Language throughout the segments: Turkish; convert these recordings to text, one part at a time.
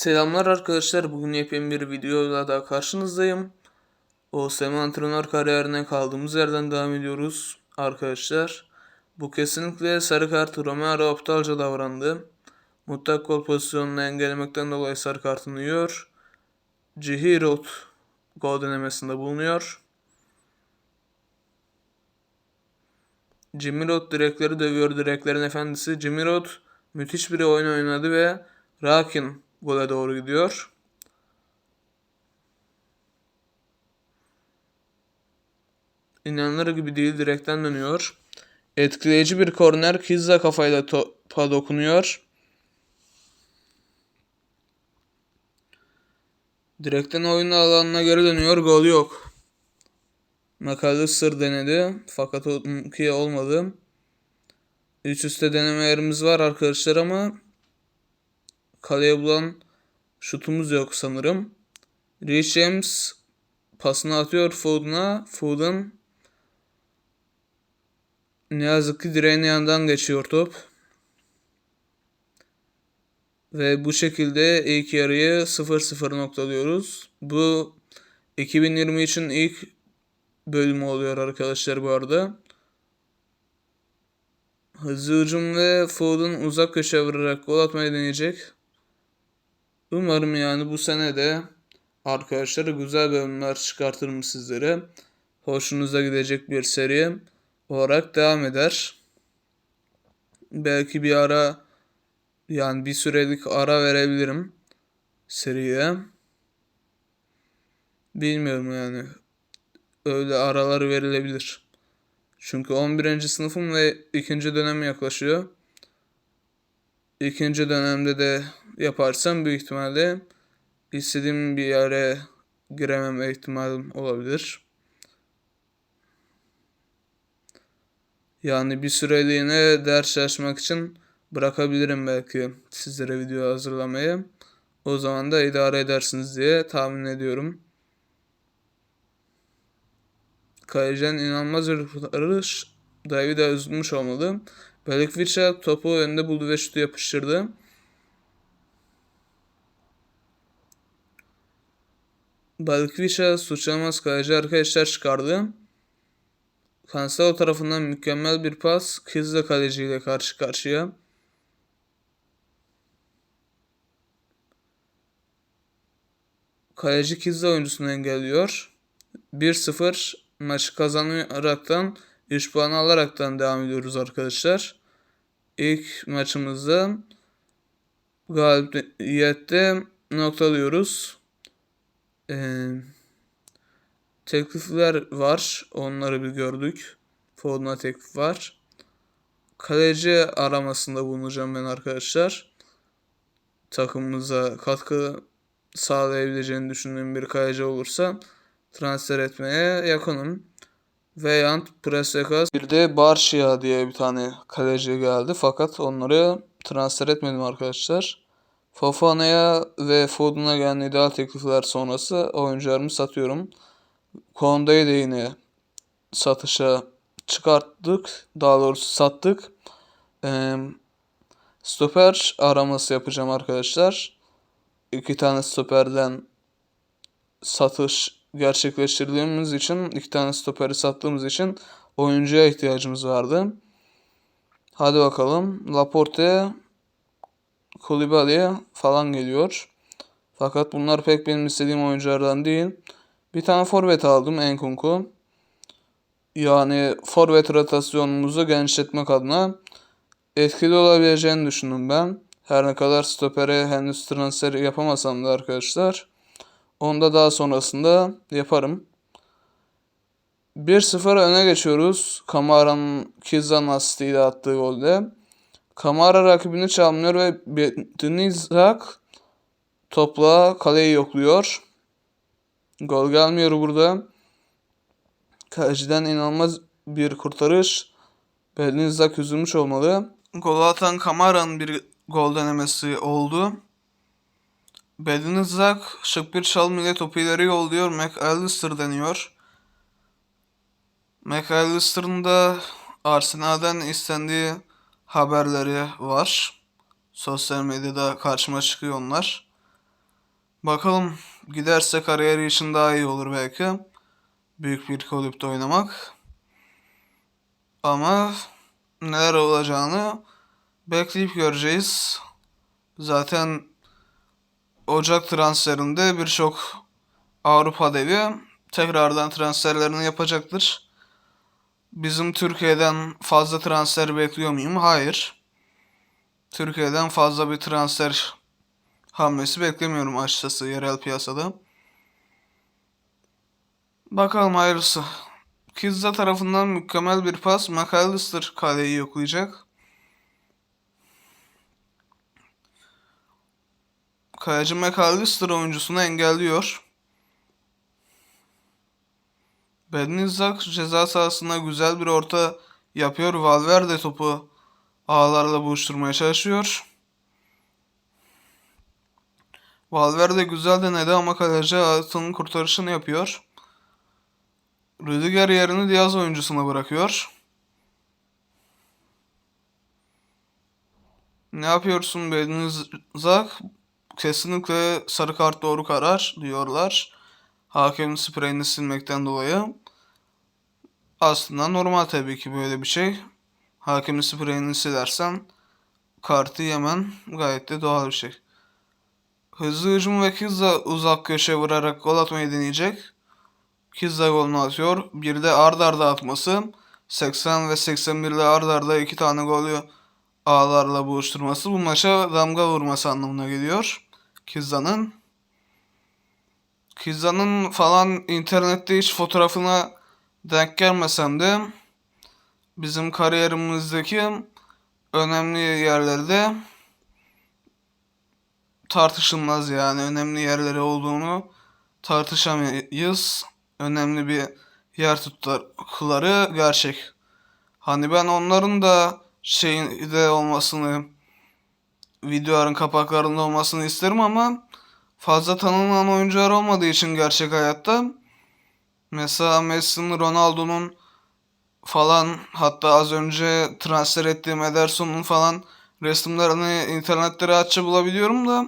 Selamlar arkadaşlar. Bugün yepyeni bir videoyla daha karşınızdayım. OSM antrenör kariyerine kaldığımız yerden devam ediyoruz arkadaşlar. Bu kesinlikle sarı kart Romero aptalca davrandı. Mutlak gol pozisyonunu engellemekten dolayı sarı kartını yiyor. Cihirot gol denemesinde bulunuyor. Cimirot direkleri dövüyor direklerin efendisi. Cimirot müthiş bir oyun oynadı ve Rakin gole doğru gidiyor. İnanılır gibi değil direkten dönüyor. Etkileyici bir korner Kizza kafayla topa dokunuyor. Direkten oyun alanına geri dönüyor. Gol yok. McAllister denedi. Fakat onunki olmadı. Üç üstte denemelerimiz var arkadaşlar ama kaleye bulan şutumuz yok sanırım. Rich James pasını atıyor Foden'a. Foden ne yazık ki direğin yanından geçiyor top. Ve bu şekilde ilk yarıyı 0-0 noktalıyoruz. Bu 2020 için ilk bölümü oluyor arkadaşlar bu arada. Hızlı ve Foden uzak köşe vurarak gol atmayı deneyecek. Umarım yani bu sene de arkadaşlar güzel bölümler çıkartırım sizlere. Hoşunuza gidecek bir seri olarak devam eder. Belki bir ara yani bir sürelik ara verebilirim seriye. Bilmiyorum yani. Öyle aralar verilebilir. Çünkü 11. sınıfım ve ikinci dönem yaklaşıyor. İkinci dönemde de yaparsam büyük ihtimalle istediğim bir yere giremem ihtimalim olabilir. Yani bir süreliğine ders çalışmak için bırakabilirim belki sizlere video hazırlamayı. O zaman da idare edersiniz diye tahmin ediyorum. Kayacan inanılmaz bir kurtarış. Davida üzülmüş olmalı. Belikviç'e topu önünde buldu ve şutu yapıştırdı. Balıkviç'e suçlamaz kaleci arkadaşlar çıkardı. Cancelo tarafından mükemmel bir pas. Kızla kaleciyle karşı karşıya. Kaleci Kizla oyuncusunu engelliyor. 1-0 maçı kazanaraktan 3 puan alaraktan devam ediyoruz arkadaşlar. İlk maçımızda galibiyette noktalıyoruz. Ee, teklifler var. Onları bir gördük. Foden'a teklif var. Kaleci aramasında bulunacağım ben arkadaşlar. Takımımıza katkı sağlayabileceğini düşündüğüm bir kaleci olursa transfer etmeye yakınım. Veyant, Presekas, bir de Barşia diye bir tane kaleci geldi. Fakat onları transfer etmedim arkadaşlar. Fofana'ya ve Foden'a gelen ideal teklifler sonrası oyuncularımı satıyorum. Konda'yı da yine satışa çıkarttık. Daha doğrusu sattık. Ee, stoper araması yapacağım arkadaşlar. İki tane stoperden satış gerçekleştirdiğimiz için iki tane stoperi sattığımız için oyuncuya ihtiyacımız vardı. Hadi bakalım. Laporte, Koulibaly falan geliyor. Fakat bunlar pek benim istediğim oyunculardan değil. Bir tane forvet aldım Enkunku. Yani forvet rotasyonumuzu genişletmek adına etkili olabileceğini düşündüm ben. Her ne kadar stopere henüz transfer yapamasam da arkadaşlar. Onu da daha sonrasında yaparım. 1-0 öne geçiyoruz. Kamara'nın Kizan asistiyle attığı golde. Kamara rakibini çalmıyor ve Denizak topla kaleyi yokluyor. Gol gelmiyor burada. Kaleciden inanılmaz bir kurtarış. Denizak üzülmüş olmalı. Gol atan Kamara'nın bir gol denemesi oldu. Belinizak şık bir çalım ile topu ileri yolluyor. McAllister deniyor. McAllister'ın da Arsenal'den istendiği haberleri var. Sosyal medyada karşıma çıkıyor onlar. Bakalım giderse kariyeri için daha iyi olur belki. Büyük bir kulüpte oynamak. Ama neler olacağını bekleyip göreceğiz. Zaten Ocak transferinde birçok Avrupa devi tekrardan transferlerini yapacaktır. Bizim Türkiye'den fazla transfer bekliyor muyum? Hayır. Türkiye'den fazla bir transfer hamlesi beklemiyorum açıkçası yerel piyasada. Bakalım hayırlısı. Kizza tarafından mükemmel bir pas. McAllister kaleyi yoklayacak. Kaleci McAllister oyuncusunu engelliyor. Benizak ceza sahasına güzel bir orta yapıyor. Valverde topu ağlarla buluşturmaya çalışıyor. Valverde güzel denedi ama kaleci Altın'ın kurtarışını yapıyor. Rüdiger yerini Diaz oyuncusuna bırakıyor. Ne yapıyorsun Benizak? Kesinlikle sarı kart doğru karar diyorlar. Hakemin spreyini silmekten dolayı. Aslında normal tabii ki böyle bir şey. Hakemin spreyini silersen kartı yemen gayet de doğal bir şey. Hızlı hücum ve Kizza uzak köşe vurarak gol atmayı deneyecek. Kizza golünü atıyor. Bir de ard arda atması. 80 ve 81 ile ard arda iki tane golü ağlarla buluşturması bu maça damga vurması anlamına geliyor. Kizza'nın. Kizza'nın falan internette hiç fotoğrafına denk gelmesem de bizim kariyerimizdeki önemli yerlerde tartışılmaz yani önemli yerleri olduğunu tartışamayız. Önemli bir yer tuttukları gerçek. Hani ben onların da şeyde olmasını videoların kapaklarında olmasını isterim ama fazla tanınan oyuncular olmadığı için gerçek hayatta mesela Messi'nin, Ronaldo'nun falan hatta az önce transfer ettiğim Ederson'un falan resimlerini internetlere açça bulabiliyorum da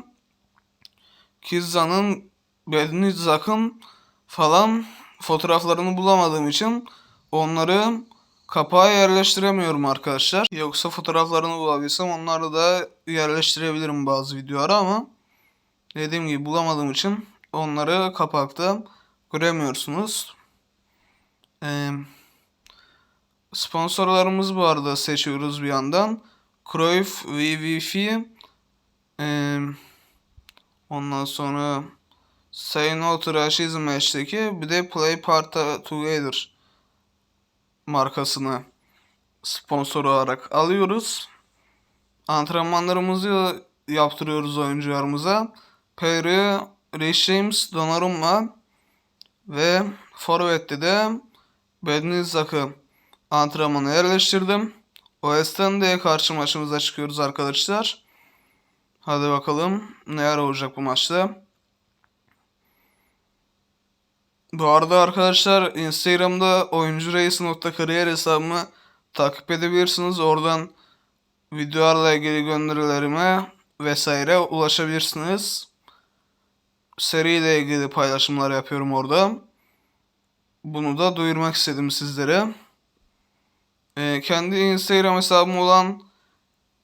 Kizza'nın, Benizak'ın falan fotoğraflarını bulamadığım için onları kapağa yerleştiremiyorum arkadaşlar. Yoksa fotoğraflarını bulabilsem onları da yerleştirebilirim bazı videolara ama dediğim gibi bulamadığım için onları kapakta göremiyorsunuz. Ee, sponsorlarımız bu arada seçiyoruz bir yandan. Cruyff, VVF, ee, ondan sonra Say No to Racism Match'teki bir de Play Part Together markasını sponsor olarak alıyoruz. Antrenmanlarımızı yaptırıyoruz oyuncularımıza. Perry, James, Donnarumma ve Forvet'te de Benizak'ı antrenmana yerleştirdim. OS'ten de karşı maçımıza çıkıyoruz arkadaşlar. Hadi bakalım neler olacak bu maçta. Bu arada arkadaşlar Instagram'da oyuncureis.kariyer hesabımı takip edebilirsiniz. Oradan videolarla ilgili gönderilerime vesaire ulaşabilirsiniz. Seriyle ilgili paylaşımlar yapıyorum orada. Bunu da duyurmak istedim sizlere. Ee, kendi Instagram hesabım olan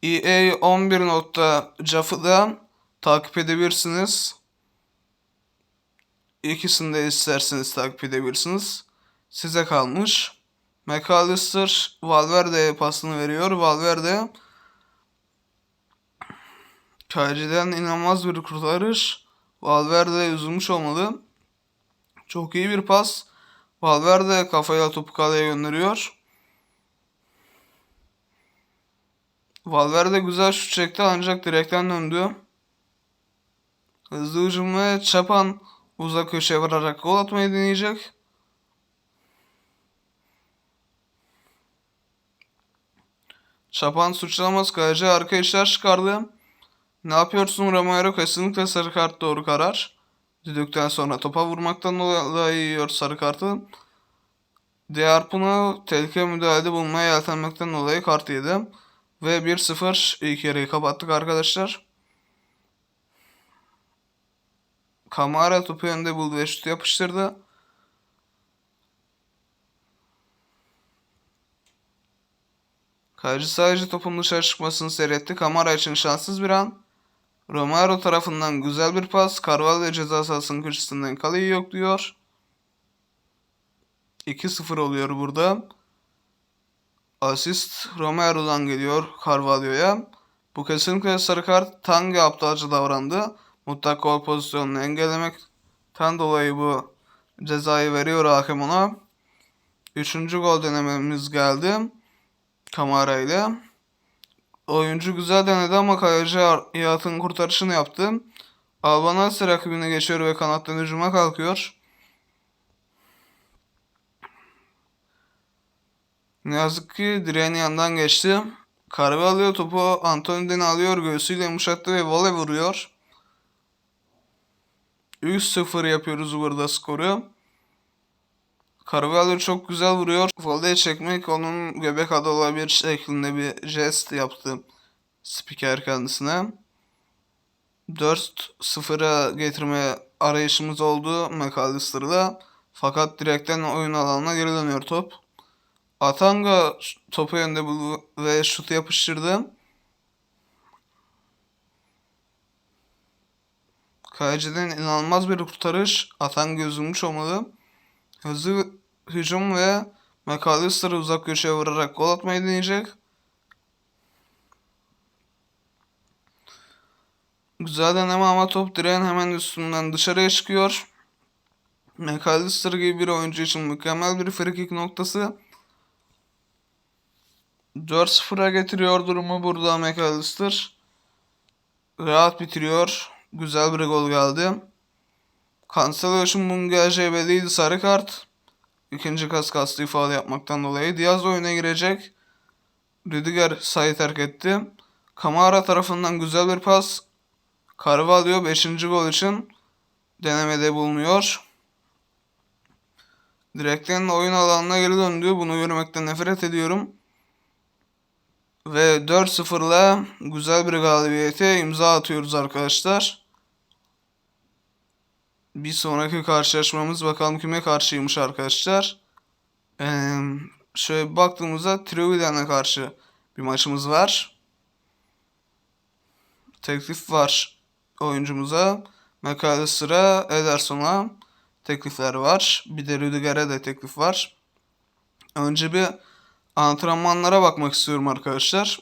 EA11.jaf'ı da takip edebilirsiniz. İkisini de isterseniz takip edebilirsiniz. Size kalmış. McAllister Valverde'ye pasını veriyor. Valverde Kaleciden inanılmaz bir kurtarış. Valverde üzülmüş olmalı. Çok iyi bir pas. Valverde kafaya topu kaleye gönderiyor. Valverde güzel şut çekti ancak direkten döndü. Hızlı hücum ve Çapan uzak köşeye vurarak gol atmayı deneyecek. Çapan suçlamaz kaleci arka işler çıkardı. Ne yapıyorsun Romero kesinlikle sarı kart doğru karar. Düdükten sonra topa vurmaktan dolayı yiyor sarı kartı. Diarpın'ı tehlike müdahalede bulmaya yeltenmekten dolayı kart yedi. Ve 1-0 ilk yarıyı kapattık arkadaşlar. Kamara topu önde buldu ve şutu yapıştırdı. Kaleci sadece topun dışarı çıkmasını seyretti. Kamara için şanssız bir an. Romero tarafından güzel bir pas. Carvalho ceza sahasının köşesinden kaleyi yokluyor. 2-0 oluyor burada. Asist Romero'dan geliyor Carvalho'ya. Bu kesinlikle sarı kart. Tange aptalca davrandı. Mutlak gol pozisyonunu engellemekten dolayı bu cezayı veriyor hakem ona. Üçüncü gol denememiz geldi. Kamara ile. Oyuncu güzel denedi ama kaleci Yat'ın kurtarışını yaptı. Albanese rakibine geçiyor ve kanattan hücuma kalkıyor. Ne yazık ki direğin yanından geçti. Carvalho topu Antony'den alıyor. Göğsüyle yumuşattı ve voley vuruyor. 3-0 yapıyoruz burada skoru. Carvalho çok güzel vuruyor. Voley çekmek onun göbek adı olabilir şeklinde bir jest yaptı spiker kendisine. 4-0'a getirme arayışımız oldu McAllister'la. Fakat direkten oyun alanına geri dönüyor top. Atanga topu önde buldu ve şutu yapıştırdı. Kaleciden inanılmaz bir kurtarış. Atanga üzülmüş olmalı. Hızlı hücum ve McAllister uzak köşeye vurarak gol atmayı deneyecek. Güzel deneme ama top direğin hemen üstünden dışarıya çıkıyor. McAllister gibi bir oyuncu için mükemmel bir free kick noktası. 4-0'a getiriyor durumu burada McAllister. Rahat bitiriyor. Güzel bir gol geldi. Cancelo için Mungaje belliydi sarı kart. İkinci kas kastı ifade yapmaktan dolayı. Diaz oyuna girecek. Rüdiger sayı terk etti. Kamara tarafından güzel bir pas. Carvalho 5. gol için denemede bulunuyor. Direkten oyun alanına geri döndü. Bunu görmekten nefret ediyorum. Ve 4-0'la güzel bir galibiyete imza atıyoruz arkadaşlar. Bir sonraki karşılaşmamız bakalım kime karşıymış arkadaşlar. Ee, şöyle baktığımızda Trioviden'e karşı bir maçımız var. Teklif var oyuncumuza. McAllister'a, Ederson'a teklifler var. Bir de Rüdiger'e de teklif var. Önce bir antrenmanlara bakmak istiyorum arkadaşlar.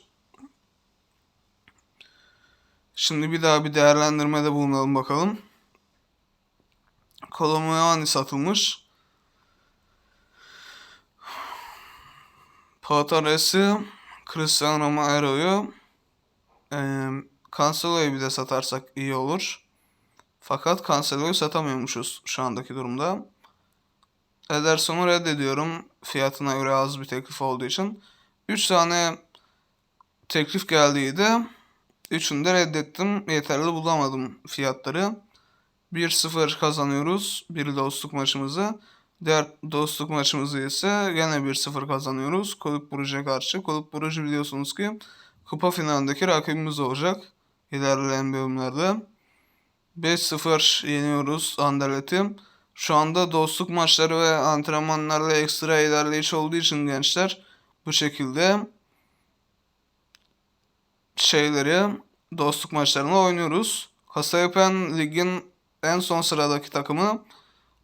Şimdi bir daha bir değerlendirmede bulunalım bakalım. Kolomuani satılmış. Pataresi Cristiano Romero'yu e, Cancelo'yu bir de satarsak iyi olur. Fakat Cancelo'yu satamıyormuşuz şu andaki durumda. Ederson'u reddediyorum. Fiyatına göre az bir teklif olduğu için. 3 tane teklif geldiydi. Üçünü de reddettim. Yeterli bulamadım fiyatları. 1-0 kazanıyoruz. Bir dostluk maçımızı. Diğer dostluk maçımızı ise gene 1-0 kazanıyoruz. Kulüp Brugge'ye karşı. Kulüp Brugge biliyorsunuz ki kupa finalindeki rakibimiz olacak. İlerleyen bölümlerde. 5-0 yeniyoruz Anderlet'i. Şu anda dostluk maçları ve antrenmanlarla ekstra ilerleyiş olduğu için gençler bu şekilde şeyleri dostluk maçlarını oynuyoruz. Kasayapen ligin en son sıradaki takımı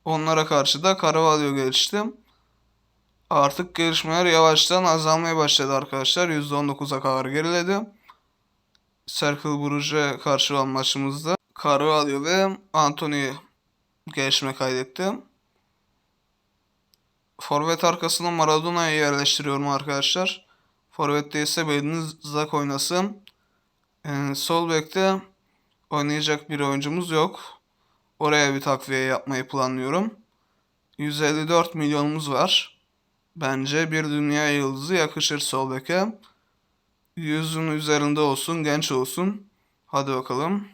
onlara karşı da Carvalho gelişti. Artık gelişmeler yavaştan azalmaya başladı arkadaşlar. %19'a kadar geriledi. Cercle Brugge'e karşı olan maçımızda Carvalho ve Anthony gelişme kaydetti. Forvet arkasına Maradona'yı yerleştiriyorum arkadaşlar. Forvet'te ise Bediniz Zak oynasın. Ee, sol bekte oynayacak bir oyuncumuz yok. Oraya bir takviye yapmayı planlıyorum. 154 milyonumuz var. Bence bir dünya yıldızı yakışır sol beke. Yüzün üzerinde olsun, genç olsun. Hadi bakalım.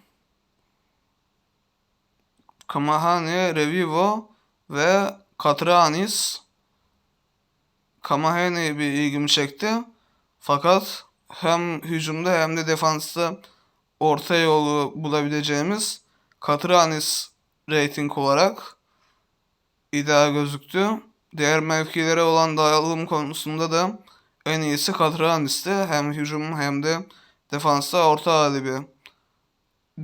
Kamahane, Revivo ve Katranis. Kamahane bir ilgimi çekti. Fakat hem hücumda hem de defansta orta yolu bulabileceğimiz Katranis rating olarak ideal gözüktü. Diğer mevkilere olan dağılım konusunda da en iyisi Katranis'ti. Hem hücum hem de defansta orta hali bir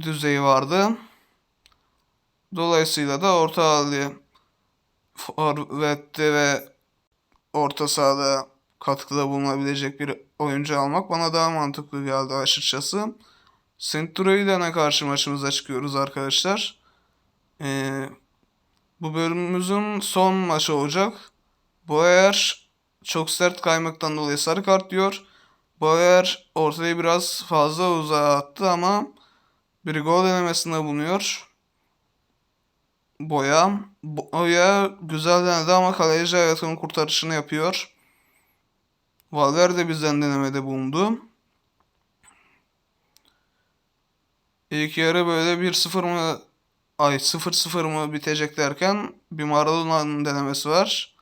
düzeyi vardı. Dolayısıyla da orta hali forvette ve orta sahada katkıda bulunabilecek bir oyuncu almak bana daha mantıklı geldi açıkçası. Centurio'yla karşı maçımıza çıkıyoruz arkadaşlar. Ee, bu bölümümüzün son maçı olacak. Boyer çok sert kaymaktan dolayı sarı kart diyor. Boyer ortayı biraz fazla uzağa attı ama bir gol denemesinde bulunuyor. Boya. Boya güzel denedi ama kaleci hayatının kurtarışını yapıyor. Valverde bizden denemede bulundu. İlk yarı böyle 1-0 mı ay 0-0 mı bitecek derken bir Maradona'nın denemesi var.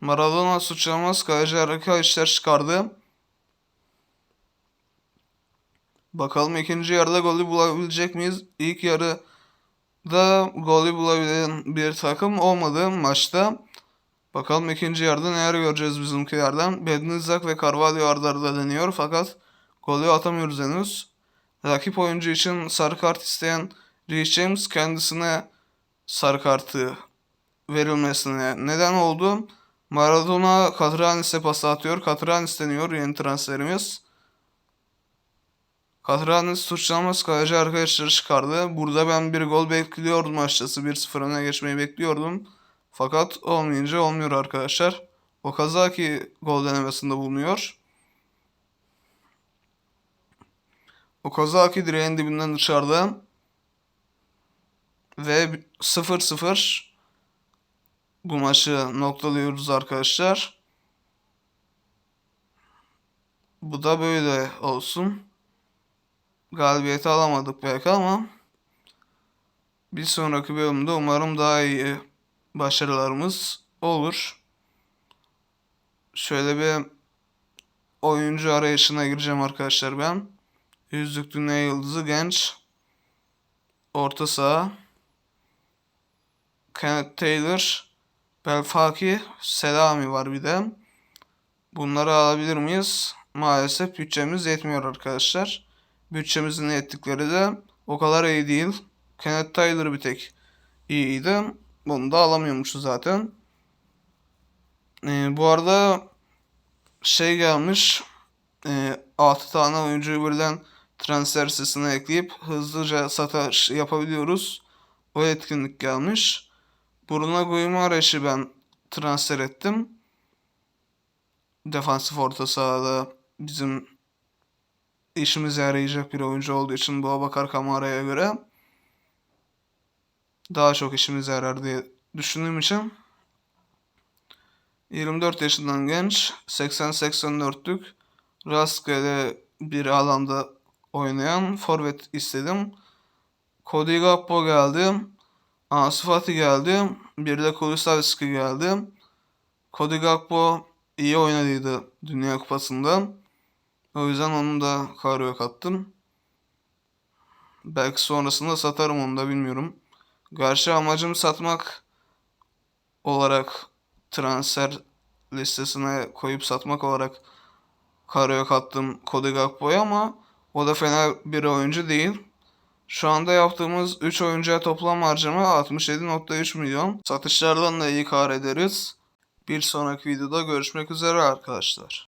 Maradona suçlamaz kaleci harika işler çıkardı. Bakalım ikinci yarıda golü bulabilecek miyiz? İlk yarıda golü bulabilen bir takım olmadı maçta. Bakalım ikinci yarıda neler göreceğiz bizimkilerden. Bednizak ve Carvalho arda arda deniyor fakat golü atamıyoruz henüz. Rakip oyuncu için sarı kart isteyen Reece James kendisine sarı kartı verilmesine neden oldu. Maradona Katranis'e pas atıyor. Katranis deniyor yeni transferimiz. Katranis suçlanmaz kaleci arkadaşları çıkardı. Burada ben bir gol bekliyordum açıkçası. 1-0 öne geçmeyi bekliyordum. Fakat olmayınca olmuyor arkadaşlar. Okazaki gol denemesinde bulunuyor. Okazaki direğin dibinden dışarıda. Ve 0-0 bu maçı noktalıyoruz arkadaşlar. Bu da böyle olsun. Galibiyeti alamadık belki ama bir sonraki bölümde umarım daha iyi başarılarımız olur. Şöyle bir oyuncu arayışına gireceğim arkadaşlar ben. Yüzlük Dünya Yıldızı genç. Orta saha. Kenneth Taylor. Belfaki. Selami var bir de. Bunları alabilir miyiz? Maalesef bütçemiz yetmiyor arkadaşlar. Bütçemizin yettikleri de o kadar iyi değil. Kenneth Taylor bir tek iyiydi. Bunu da alamıyormuşuz zaten. Ee, bu arada şey gelmiş. E, 6 tane oyuncuyu birden transfer sitesine ekleyip hızlıca satış yapabiliyoruz. O etkinlik gelmiş. Bruno Guimaraes'i ben transfer ettim. Defansif orta sahada bizim işimize yarayacak bir oyuncu olduğu için bu Abakar Kamara'ya göre daha çok işimize yarar diye düşündüğüm için 24 yaşından genç 80-84'lük rastgele bir alanda oynayan forvet istedim. Cody Gakpo geldi. Ansu Fati geldi. Bir de Kulusevski geldi. Cody Gakpo iyi oynadıydı Dünya Kupası'nda. O yüzden onu da kadroya kattım. Belki sonrasında satarım onu da bilmiyorum. Gerçi amacım satmak olarak transfer listesine koyup satmak olarak kadroya kattım Cody Gakpo'yu ama o da fena bir oyuncu değil. Şu anda yaptığımız 3 oyuncuya toplam harcama 67.3 milyon. Satışlardan da iyi kar ederiz. Bir sonraki videoda görüşmek üzere arkadaşlar.